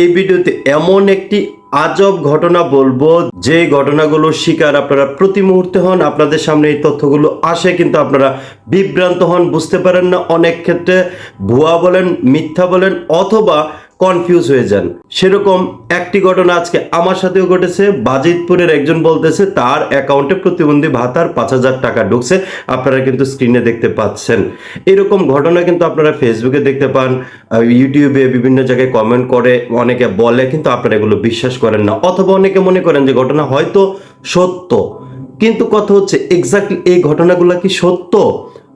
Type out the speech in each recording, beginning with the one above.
এই ভিডিওতে এমন একটি আজব ঘটনা বলব, যে ঘটনাগুলো শিকার আপনারা প্রতি মুহূর্তে হন, আপনাদের সামনে এই তথ্যগুলো আসে, কিন্তু আপনারা বিভ্রান্ত হন, বুঝতে পারেন না। অনেক ক্ষেত্রে ভুয়া বলেন, মিথ্যা বলেন, অথবা কনফিউজ হয়ে যান। সেরকম একটি ঘটনা আজকে আমার সাথেও ঘটেছে। বাজিতপুরের একজন বলতেছে, তার অ্যাকাউন্টে প্রতিবন্ধী ভাতার পাঁচ হাজার টাকা ঢুকছে। আপনারা কিন্তু স্ক্রিনে দেখতে পাচ্ছেন। এরকম ঘটনা কিন্তু আপনারা ফেসবুকে দেখতে পান ইউটিউবে বিভিন্ন জায়গায় কমেন্ট করে, অনেকে বলে, কিন্তু আপনারা এগুলো বিশ্বাস করেন না। অথবা অনেকে মনে করেন যে ঘটনা হয়তো সত্য। কিন্তু কথা হচ্ছে এক্স্যাক্টলি এই ঘটনাগুলো কি সত্য?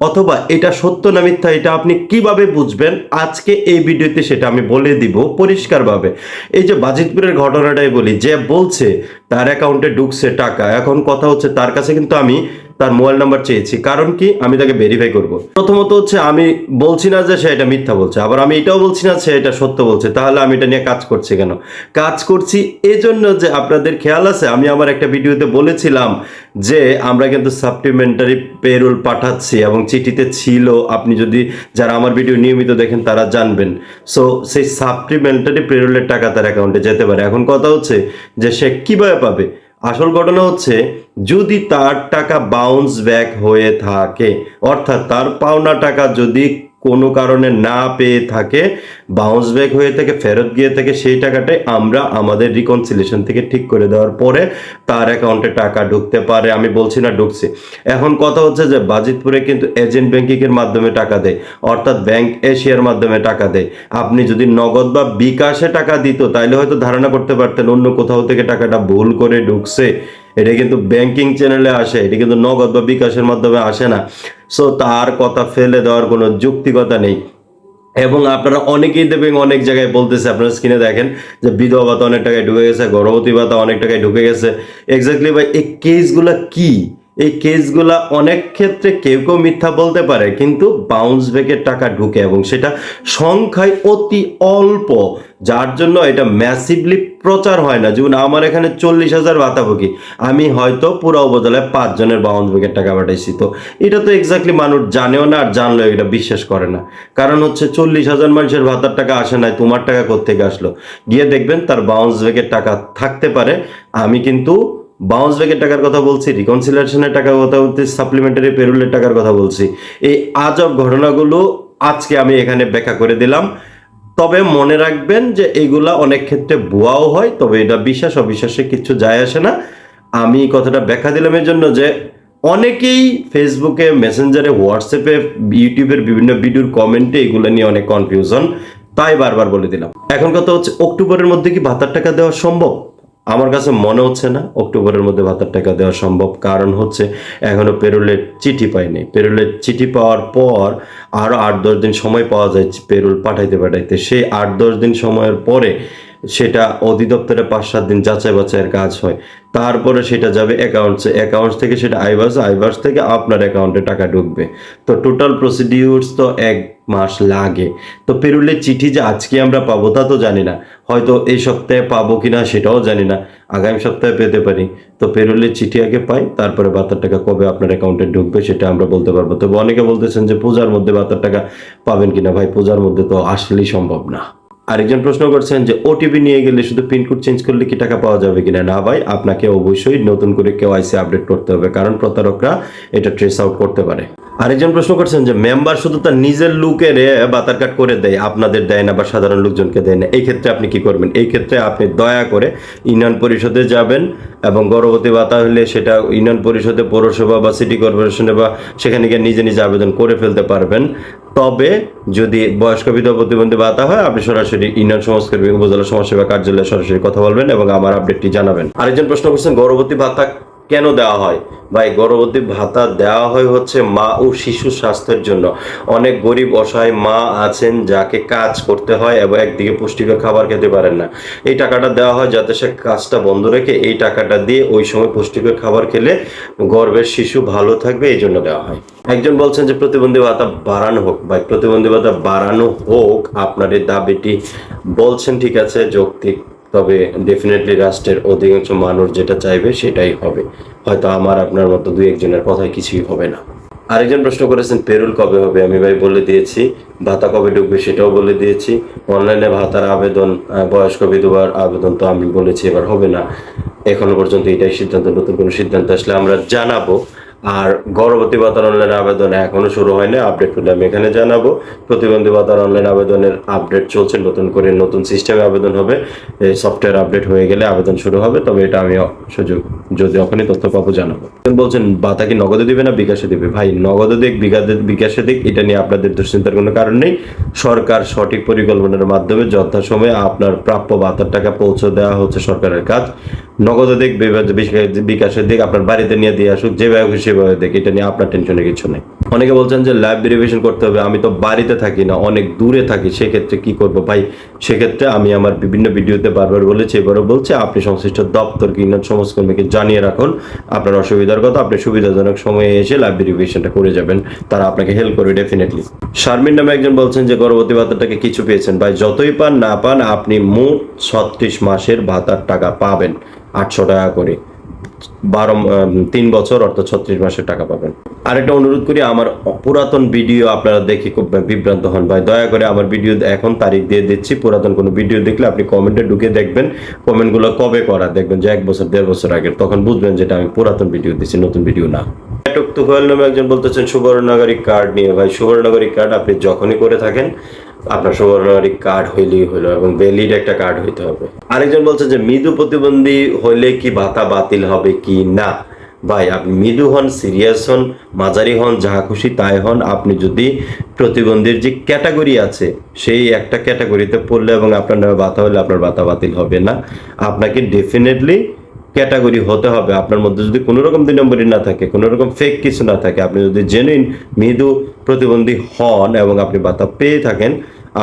অথবা এটা সত্য না মিথ্যা, এটা আপনি কীভাবে বুঝবেন? আজকে এই ভিডিওতে সেটা আমি বলে দিব পরিষ্কারভাবে। এই যে বাজিতপুরের ঘটনাটাই বলি, যে বলছে, তার অ্যাকাউন্টে ঢুকছে টাকা। এখন কথা হচ্ছে, তার কাছে কিন্তু আমি তার মোবাইল নাম্বার চেয়েছি। কারণ কি? আমি তাকে ভেরিফাই করব। প্রথমত হচ্ছে আমি বলছি না যে সে এটা মিথ্যা বলছে। আবার আমি এটাও বলছি না সে এটা সত্য বলছে। তাহলে আমি এটা নিয়ে কাজ করছি কেন? কাজ করছি এজন্য যে আপনাদের খেয়াল আছে, আমি আমার একটা ভিডিওতে বলেছিলাম যে আমরা কিন্তু সাপ্লিমেন্টারি পেরোল পাঠাচ্ছি এবং চিঠিতে ছিল, আপনি যদি যারা আমার ভিডিও নিয়মিত দেখেন তারা জানবেন। সো সেই সাপ্লিমেন্টারি পেরোলের টাকা তার অ্যাকাউন্টে যেতে পারে। এখন কথা হচ্ছে যে সে কীভাবে পাবে? আসল ঘটনা হচ্ছে, যদি তার টাকা বাউন্স ব্যাক হয়ে থাকে, অর্থাৎ তার পাওনা টাকা যদি কোনো কারণে না পেয়ে থাকে বাউন্স ব্যাক হয়ে থাকে, ফেরত গিয়ে থাকে সেই টাকাটাই আমরা আমাদের রিকনসিলেশন থেকে ঠিক করে দেওয়ার পরে তার অ্যাকাউন্টে টাকা ঢুকতে পারে। আমি বলছি না ঢুকছে। এখন কথা হচ্ছে যে বাজিতপুরে কিন্তু এজেন্ট ব্যাংকিং এর মাধ্যমে টাকা দেয়, অর্থাৎ ব্যাংক এশিয়ার মাধ্যমে টাকা দেয়। আপনি যদি নগদ বা বিকাশে টাকা দিত, তাইলে হয়তো ধারণা করতে পারতেন অন্য কোথাও থেকে টাকাটা ভুল করে ঢুকছে। এটা কিন্তু ব্যাংকিং চ্যানেলে আসে, এটা কিন্তু নগদ বা বিকাশের মাধ্যমে আসে না। সো তার কথা ফেলে দেওয়ার কোনো যুক্তিকতা নেই। এবং আপনারা অনেকেই দেখবেন অনেক জায়গায় বলতেছে, আপনারা স্ক্রিনে দেখেন যে বিধবা ভাতা অনেক টাকায় ঢুকে গেছে, গর্ভবতী ভাতা অনেক টাকায় ঢুকে গেছে। এক্স্যাক্টলি ভাই, এই কেসগুলো কি? এই কেসগুলা অনেক ক্ষেত্রে কেউ কেউ মিথ্যা বলতে পারে, কিন্তু বাউন্স ব্যাকের টাকা ঢুকে এবং সেটা সংখ্যায় অতি অল্প, যার জন্য এটা ম্যাসিভলি প্রচার হয় না। যেমন আমার এখানে চল্লিশ হাজার ভাতাভোগী আমি হয়তো পুরো উপজেলায় পাঁচজনের বাউন্স ব্যাকের টাকা পাঠাইছি। তো এটা তো এক্স্যাক্টলি মানুষ জানেও না আর জানলেও এটা বিশ্বাস করে না। কারণ হচ্ছে চল্লিশ হাজার মানুষের ভাতার টাকা আসে নাই, তোমার টাকা কোথেকে আসলো? গিয়ে দেখবেন তার বাউন্স ব্যাকের টাকা থাকতে পারে। আমি কিন্তু বাউন্স ব্যাকের টাকার কথা বলছি রিকনসিলেশনের টাকার কথা বলছি সাপ্লিমেন্টারি পেরোলের টাকার কথা বলছি। এই আজব ঘটনাগুলো আজকে আমি এখানে ব্যাখ্যা করে দিলাম। তবে মনে রাখবেন যে এগুলা অনেক ক্ষেত্রে ভুয়াও হয়, তবে এটা বিশ্বাস, অবিশ্বাসে কিছু যায় আসে না। আমি কথাটা ব্যাখ্যা দিলাম এর জন্য যে অনেকেই ফেসবুকে মেসেঞ্জারে হোয়াটসঅ্যাপে ইউটিউবের বিভিন্ন ভিডিওর কমেন্টে এগুলো নিয়ে অনেক কনফিউশন তাই বারবার বলে দিলাম। এখন কথা হচ্ছে, অক্টোবরের মধ্যে কি ভাতার টাকা দেওয়া সম্ভব? আমার কাছে মনে হচ্ছে না অক্টোবরের মধ্যে ভাতার টাকা দেওয়া সম্ভব। কারণ হচ্ছে, এখনও পেরুলের চিঠি পাইনি। পেরুলের চিঠি পাওয়ার পর আরও আট দশ দিন সময় পাওয়া যায় পেরুল পাঠাইতে পাঠাইতে সেই আট দশ দিন সময়ের পরে সেটা অধিদপ্তরে পাঁচ সাত দিন যাচাই বাছাইয়ের কাজ হয়। তারপরে সেটা যাবে অ্যাকাউন্টসে অ্যাকাউন্টস থেকে সেটা আইভার্স আইভার্স থেকে আপনার অ্যাকাউন্টে টাকা ঢুকবে। তো টোটাল প্রসিডিউরস তো এক মাস লাগে। তো পেরুলের চিঠি যে আজকে আমরা পাবো তা তো জানি না। হয়তো এই সপ্তাহে পাবো কিনা সেটাও জানি না। আগামী সপ্তাহে পেতে পারি। তো পেরুলের চিঠি আগে পাই, তারপরে বাতার টাকা কবে আপনার অ্যাকাউন্টে ঢুকবে সেটা আমরা বলতে পারব। তবে অনেকে বলতেছেন যে পূজার মধ্যে বাতার টাকা পাবেন কিনা? ভাই, পূজার মধ্যে তো আসলেই সম্ভব না। আরেকজন প্রশ্ন করছেন যে ওটিপি নিয়ে গেলে শুধু পিনকোড চেঞ্জ করলে কি টাকা পাওয়া যাবে কিনা? না ভাই, আপনাকে অবশ্যই নতুন করে কেওয়াইসি আপডেট করতে হবে, কারণ প্রতারকরা এটা ট্রেস আউট করতে পারে। আরেকজন প্রশ্ন করছেন যে মেম্বার শুধু তার নিজের লুকের বাতার কাট করে দেয়, আপনাদের দেয় না বা সাধারণ লোকজনকে দেয় না। এই ক্ষেত্রে আপনি কি করবেন? এই ক্ষেত্রে আপনি দয়া করে ইউনিয়ন পরিষদে যাবেন এবং গর্ভবতী ভাতা হলে সেটা ইউনিয়ন পরিষদে, পৌরসভা বা সিটি কর্পোরেশনে বা সেখানে গিয়ে নিজে নিজে আবেদন করে ফেলতে পারবেন। তবে যদি বয়স্ক বিধবা প্রতিবন্ধী ভাতা হয়, আপনি সরাসরি ইউনিয়ন সমাজকর্মী উপজেলা সমাজসেবা কার্যালয়ে সরাসরি কথা বলবেন এবং আমার আপডেটটি জানাবেন। আরেকজন প্রশ্ন করছেন, গর্ভবতী ভাতা কেন দেওয়া হয়? ভাই, গর্ভবতী ভাতা দেওয়া হয় হচ্ছে মা ও শিশু স্বাস্থ্যের জন্য। অনেক গরিব অসহায় মা আছেন যাকে কাজ করতে হয় এবং একদিকে পুষ্টিকর খাবার খেতে পারেন না। এই টাকাটা দেওয়া হয় যাতে সে কাজটা বন্ধ রেখে এই টাকাটা দিয়ে ওই সময় পুষ্টিকর খাবার খেলে গর্ভের শিশু ভালো থাকবে, এই জন্য দেওয়া হয়। একজন বলছেন যে প্রতিবন্ধী ভাতা বাড়ানো হোক। ভাই, প্রতিবন্ধী ভাতা বাড়ানো হোক, আপনার এই দাবিটি বলছেন, ঠিক আছে, যৌক্তিক। তবে ডেফিনেটলি রাষ্ট্রের অধিকাংশ মানুষ যেটা চাইবে সেটাই হবে। হয়তো আমার, আপনার মতো দুই একজনের কথায় কিছুই হবে না। আরেকজন প্রশ্ন করেছেন, পেরুল কবে হবে? আমি ভাই বলে দিয়েছি, ভাতা কবে ঢুকবে সেটাও বলে দিয়েছি। অনলাইনে ভাতার আবেদন বয়স্ক বিধবার আবেদন তো আমি বলেছি, এবার হবে না। এখনও পর্যন্ত এটাই সিদ্ধান্ত, নতুন কোনো সিদ্ধান্ত আসলে আমরা জানাব। আর গর্ভবতী ভাতার অনলাইন আবেদন এখনও শুরু হয়নি আপডেট করলে আমি এখানে জানাব। প্রতিবন্ধী ভাতার অনলাইন আবেদনের আপডেট চলছে, নতুন করে নতুন সিস্টেমে আবেদন হবে। সফটওয়্যার আপডেট হয়ে গেলে আবেদন শুরু হবে, তবে এটা আমি সুযোগ যদি ওখানে তথ্য পাবো, জানাব। বলছেন বাতাকে নগদে দিবে না বিকাশে দিবে? ভাই, নগদে দিক, বিকাশে দিক এটা নিয়ে আপনাদের দুশ্চিন্তার কোনো কারণ নেই। সরকার সঠিক পরিকল্পনার মাধ্যমে যথাসময়ে আপনার প্রাপ্য বাতার টাকা পৌঁছে দেওয়া হচ্ছে সরকারের কাজ। নগদ দিক বিকাশের দিক, আপনার বাড়িতে নিয়ে দিয়ে আসুক, যেভাবে সেভাবে দিক, এটা নিয়ে আপনার টেনশনের কিছু নেই। অনেকে বলছেন যে ল্যাব ভেরিফিকেশন করতে হবে, আমি তো বাড়িতে থাকি না, অনেক দূরে থাকি, সেক্ষেত্রে কি করব? ভাই, সেক্ষেত্রে আমি আমার বিভিন্ন ভিডিওতে বারবার বলেছি, এবারও বলছি, আপনি সংশ্লিষ্ট দপ্তর কিংবা সমাজকর্মীকে জানিয়ে রাখুন। আপনার অসুবিধার কথা, আপনি সুবিধাজনক সময়ে এসে ল্যাব ভেরিফিকেশনটা করে যাবেন, তারা আপনাকে হেল্প করবে ডেফিনেটলি শারমিন নামে একজন বলছেন যে, গর্ভবতী ভাতাটাকে কিছু পেয়েছেন। ভাই, যতই পান না পান, আপনি মোট ছত্রিশ মাসের ভাতার টাকা পাবেন, আটশো টাকা করে। বারো তিন বছর অর্থাৎ ছত্রিশ মাসের টাকা পাবেন। আরেকটা অনুরোধ করি, আমার পুরাতন ভিডিও আপনারা দেখে খুব বিভ্রান্ত হন ভাই। দয়া করে আমার ভিডিও এখন তারিখ দিয়ে দিচ্ছি, পুরাতন কোনো ভিডিও দেখলে আপনি কমেন্টে ঢুকে দেখবেন। কমেন্টগুলো কবে করা দেখবেন, যে এক বছর, দেড় বছর আগের, তখন বুঝবেন যেটা আমি পুরাতন ভিডিও দিচ্ছি, নতুন ভিডিও না। নামে একজন বলতেছেন সুবর্ণ নাগরিক কার্ড নিয়ে। ভাই, সুবর্ণনগরী কার্ড আপনি যখনই করে থাকেন আপনার সুবর্ণ কার্ড হইলেই হলো এবং ভ্যালিড একটা কার্ড হইতে হবে। আরেকজন বলছেন যে, মৃদু প্রতিবন্ধী হইলে কি ভাতা বাতিল হবে কি না? ভাই, আপনি মৃদু হন সিরিয়াস হন, মাঝারি হন, যাহা খুশি তাই হন। আপনি যদি প্রতিবন্ধীর যে ক্যাটাগরি আছে, সেই একটা ক্যাটাগরিতে পড়লে এবং আপনার নামে ভাতা হলে আপনার ভাতা বাতিল হবে না। আপনাকে ডেফিনেটলি ক্যাটাগরি হতে হবে। আপনার মধ্যে যদি কোনো রকম দুই নম্বরই না থাকে, কোনো রকম ফেক কিছু না থাকে, আপনি যদি জেনুইন মৃদু প্রতিবন্ধী হন এবং আপনি ভাতা পেয়ে থাকেন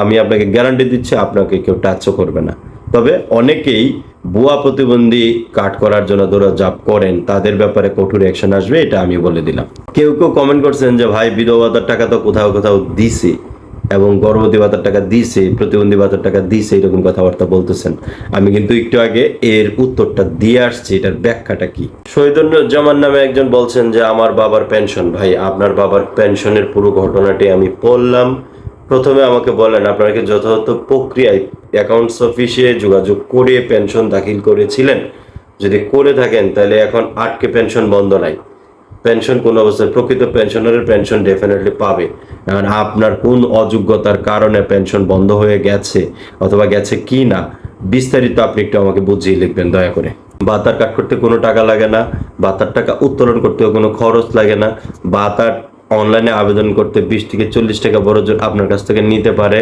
আমি আপনাকে গ্যারান্টি দিচ্ছি আপনাকে কেউ টাচও করবে না। তবে অনেকেই বুয়া প্রতিবন্ধী কাট করার জন্য দৌড়াজাপ করেন, তাদের ব্যাপারে কঠোর অ্যাকশন আসবে, এটা আমি বলে দিলাম। কেউ কেউ কমেন্ট করছেন যে, ভাই বিধবাতার টাকা তো কোথাও কোথাও দিছে এবং গর্ভবতী ভাতার টাকা দিছে প্রতিবন্ধী ভাতার টাকা দিছে, এরকম কথাবার্তা বলতেছেন। আমি কিন্তু একটু আগে এর উত্তরটা দিয়ে আসছি, এটার ব্যাখ্যাটা কি? শহীদুজ্জামান নামে একজন বলছেন যে, আমার বাবার পেনশন ভাই, আপনার বাবার পেনশনের পুরো ঘটনাটি আমি পড়লাম প্রথমে আমাকে বলেন আপনাকে যথাযথ প্রক্রিয়ায় অ্যাকাউন্টস অফিসে যোগাযোগ করে পেনশন দাখিল করেছিলেন? যদি করে থাকেন, তাহলে এখন আটকে পেনশন বন্ধ নাই। পেনশন কোন অবস্থায়? প্রকৃত পেনশনারের পেনশন ডেফিনেটলি পাবে। এখন আপনার কোন অযোগ্যতার কারণে পেনশন বন্ধ হয়ে গেছে অথবা গেছে কি না বিস্তারিত আপনি একটু আমাকে বুঝিয়ে লিখবেন, দয়া করে। বাতার কাট করতে কোনো টাকা লাগে না, বাতার টাকা উত্তোলন করতেও কোনো খরচ লাগে না, বাতার অনলাইনে আবেদন করতে বিশ থেকে চল্লিশ টাকা বড়জন আপনার কাছ থেকে নিতে পারে।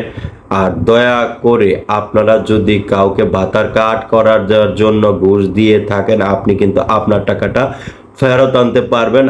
আর দয়া করে আপনারা যদি কাউকে ভাতার কাট করার জন্য ঘুষ দিয়ে থাকেন, আপনি কিন্তু আপনার টাকাটা ফেরত আনতে পারবেন।